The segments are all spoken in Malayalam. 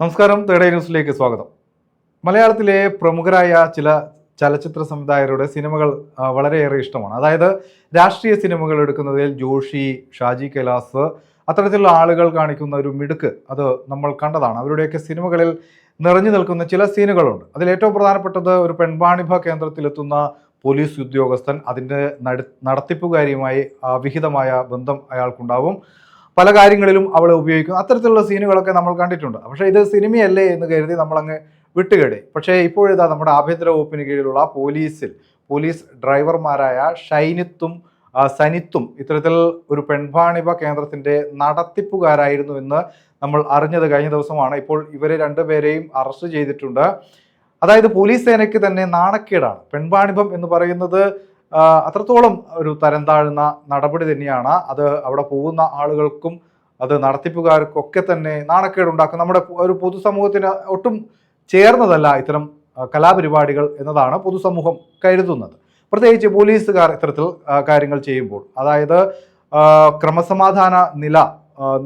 നമസ്കാരം. തേടേ ന്യൂസിലേക്ക് സ്വാഗതം. മലയാളത്തിലെ പ്രമുഖരായ ചില ചലച്ചിത്ര സംവിധായകരുടെ സിനിമകൾ വളരെയേറെ ഇഷ്ടമാണ്. അതായത് രാഷ്ട്രീയ സിനിമകൾ എടുക്കുന്നതിൽ ജോഷി ഷാജി കൈലാസ് അത്തരത്തിലുള്ള ആളുകൾ കാണിക്കുന്ന ഒരു മിടുക്ക് അത് നമ്മൾ കണ്ടതാണ്. അവരുടെയൊക്കെ സിനിമകളിൽ നിറഞ്ഞു നിൽക്കുന്ന ചില സീനുകളുണ്ട്. അതിൽ ഏറ്റവും പ്രധാനപ്പെട്ടത് ഒരു പെൺവാണിഭ കേന്ദ്രത്തിലെത്തുന്ന പോലീസ് ഉദ്യോഗസ്ഥൻ അതിന്റെ നടത്തിപ്പുകാരിയുമായി വിഹിതമായ ബന്ധം അയാൾക്കുണ്ടാവും. പല കാര്യങ്ങളിലും അവളെ ഉപയോഗിക്കും. അത്തരത്തിലുള്ള സീനുകളൊക്കെ നമ്മൾ കണ്ടിട്ടുണ്ട്. പക്ഷേ ഇത് സിനിമയല്ലേ എന്ന് കരുതി നമ്മളങ്ങ് വിട്ടുകേടി. പക്ഷേ ഇപ്പോഴിതാ നമ്മുടെ ആഭ്യന്തര വകുപ്പിന് കീഴിലുള്ള പോലീസിൽ പോലീസ് ഡ്രൈവർമാരായ ഷൈനിത്തും സനിത്തും ഇത്തരത്തിൽ ഒരു പെൺവാണിഭ കേന്ദ്രത്തിന്റെ നടത്തിപ്പുകാരായിരുന്നു എന്ന് നമ്മൾ അറിഞ്ഞത് കഴിഞ്ഞ ദിവസമാണ്. ഇപ്പോൾ ഇവരെ രണ്ടുപേരെയും അറസ്റ്റ് ചെയ്തിട്ടുണ്ട്. അതായത് പോലീസ് സേനയ്ക്ക് തന്നെ നാണക്കേടാണ്. പെൺവാണിഭം എന്ന് പറയുന്നത് അത്രത്തോളം ഒരു തരം താഴ്ന്ന നടപടി തന്നെയാണ്. അത് അവിടെ പോകുന്ന ആളുകൾക്കും അത് നടത്തിപ്പുകാർക്കൊക്കെ തന്നെ നാണക്കേടുണ്ടാക്കും. നമ്മുടെ ഒരു പൊതുസമൂഹത്തിന് ഒട്ടും ചേർന്നതല്ല ഇത്തരം കലാപരിപാടികൾ എന്നതാണ് പൊതുസമൂഹം കരുതുന്നത്. പ്രത്യേകിച്ച് പോലീസുകാർ ഇത്തരത്തിൽ കാര്യങ്ങൾ ചെയ്യുമ്പോൾ. അതായത് ക്രമസമാധാന നില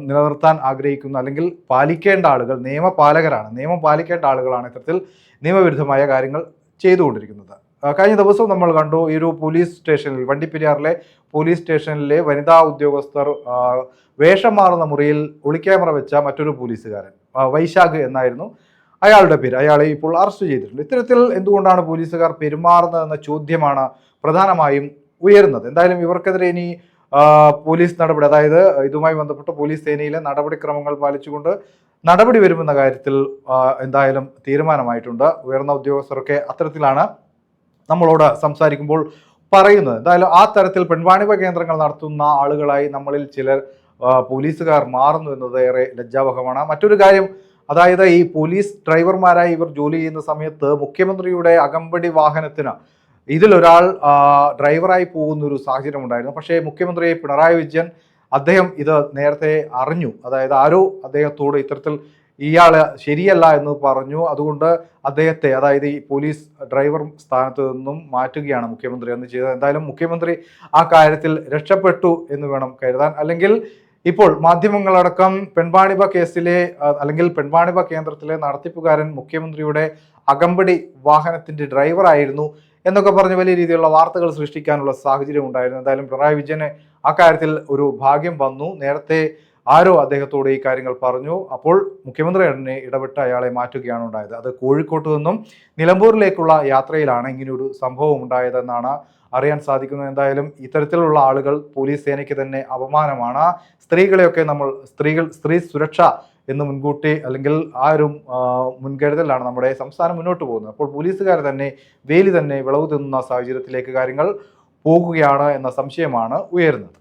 നിലനിർത്താൻ ആഗ്രഹിക്കുന്ന അല്ലെങ്കിൽ പാലിക്കേണ്ട ആളുകൾ നിയമപാലകരാണ് നിയമം പാലിക്കേണ്ട ആളുകളാണ് ഇത്തരത്തിൽ നിയമവിരുദ്ധമായ കാര്യങ്ങൾ ചെയ്തുകൊണ്ടിരിക്കുന്നത്. കഴിഞ്ഞ ദിവസവും നമ്മൾ കണ്ടു ഈ ഒരു പോലീസ് സ്റ്റേഷനിൽ വണ്ടിപ്പെരിയാറിലെ പോലീസ് സ്റ്റേഷനിലെ വനിതാ ഉദ്യോഗസ്ഥർ വേഷം മാറുന്ന മുറിയിൽ ഒളിക്യാമറ വെച്ച മറ്റൊരു പോലീസുകാരൻ വൈശാഖ് എന്നായിരുന്നു. അയാളുടെ പേര് അയാളെ ഇപ്പോൾ അറസ്റ്റ് ചെയ്തിട്ടുണ്ട്. ഇത്തരത്തിൽ എന്തുകൊണ്ടാണ് പോലീസുകാർ പെരുമാറുന്നത് എന്ന ചോദ്യമാണ് പ്രധാനമായും ഉയരുന്നത്. എന്തായാലും ഇവർക്കെതിരെ ഇനി പോലീസ് നടപടി അതായത് ഇതുമായി ബന്ധപ്പെട്ട പോലീസ് സേനയിലെ നടപടിക്രമങ്ങൾ പാലിച്ചുകൊണ്ട് നടപടി വരുമെന്ന കാര്യത്തിൽ എന്തായാലും തീരുമാനമായിട്ടുണ്ട്. ഉയർന്ന ഉദ്യോഗസ്ഥരൊക്കെ അത്തരത്തിലാണ് നമ്മളോട് സംസാരിക്കുമ്പോൾ പറയുന്നത്. എന്തായാലും ആ തരത്തിൽ പെൺവാണിഭ കേന്ദ്രങ്ങൾ നടത്തുന്ന ആളുകളായി നമ്മളിൽ ചിലർ പോലീസുകാർ മാറുന്നു എന്നത് ഏറെ ലജ്ജാവഹമാണ്. മറ്റൊരു കാര്യം അതായത് ഈ പോലീസ് ഡ്രൈവർമാരായി ഇവർ ജോലി ചെയ്യുന്ന സമയത്ത് മുഖ്യമന്ത്രിയുടെ അകമ്പടി വാഹനത്തിന് ഇതിലൊരാൾ ഡ്രൈവറായി പോകുന്ന ഒരു സാഹചര്യം ഉണ്ടായിരുന്നു. പക്ഷേ മുഖ്യമന്ത്രി പിണറായി വിജയൻ അദ്ദേഹം ഇത് നേരത്തെ അറിഞ്ഞു. അതായത് ആരോ അദ്ദേഹത്തോട് ഇത്തരത്തിൽ ഇയാൾ ശരിയല്ല എന്ന് പറഞ്ഞു. അതുകൊണ്ട് അദ്ദേഹത്തെ അതായത് ഈ പോലീസ് ഡ്രൈവർ സ്ഥാനത്ത് നിന്നും മാറ്റുകയാണ് മുഖ്യമന്ത്രി. എന്ന് ചെയ്തത് എന്തായാലും മുഖ്യമന്ത്രി ആ കാര്യത്തിൽ രക്ഷപ്പെട്ടു എന്ന് വേണം കരുതാൻ. അല്ലെങ്കിൽ ഇപ്പോൾ മാധ്യമങ്ങളടക്കം പെൺവാണിഭ കേസിലെ അല്ലെങ്കിൽ പെൺവാണിഭ കേന്ദ്രത്തിലെ നടത്തിപ്പുകാരൻ മുഖ്യമന്ത്രിയുടെ അകമ്പടി വാഹനത്തിന്റെ ഡ്രൈവറായിരുന്നു എന്നൊക്കെ പറഞ്ഞ് വലിയ രീതിയിലുള്ള വാർത്തകൾ സൃഷ്ടിക്കാനുള്ള സാഹചര്യം ഉണ്ടായിരുന്നു. എന്തായാലും പിണറായി വിജയന് ആ കാര്യത്തിൽ ഒരു ഭാഗ്യം വന്നു. നേരത്തെ ആരോ അദ്ദേഹത്തോട് ഈ കാര്യങ്ങൾ പറഞ്ഞു. അപ്പോൾ മുഖ്യമന്ത്രി തന്നെ ഇടപെട്ട് അയാളെ മാറ്റുകയാണ് ഉണ്ടായത്. അത് കോഴിക്കോട്ട് നിന്നും നിലമ്പൂരിലേക്കുള്ള യാത്രയിലാണ് ഇങ്ങനെയൊരു സംഭവം ഉണ്ടായതെന്നാണ് അറിയാൻ സാധിക്കുന്നത്. എന്തായാലും ഇത്തരത്തിലുള്ള ആളുകൾ പോലീസ് സേനയ്ക്ക് തന്നെ അപമാനമാണ്. സ്ത്രീകളെയൊക്കെ നമ്മൾ സ്ത്രീകൾ സ്ത്രീ സുരക്ഷ എന്ന് മുൻകൂട്ടി അല്ലെങ്കിൽ ആ ഒരു മുൻകരുതലാണ് നമ്മുടെ സംസ്ഥാനം മുന്നോട്ട് പോകുന്നത്. അപ്പോൾ പോലീസുകാർ തന്നെ വേലി തന്നെ വിളവ് തിന്നുന്ന സാഹചര്യത്തിലേക്ക് കാര്യങ്ങൾ പോകുകയാണ് എന്ന സംശയമാണ് ഉയരുന്നത്.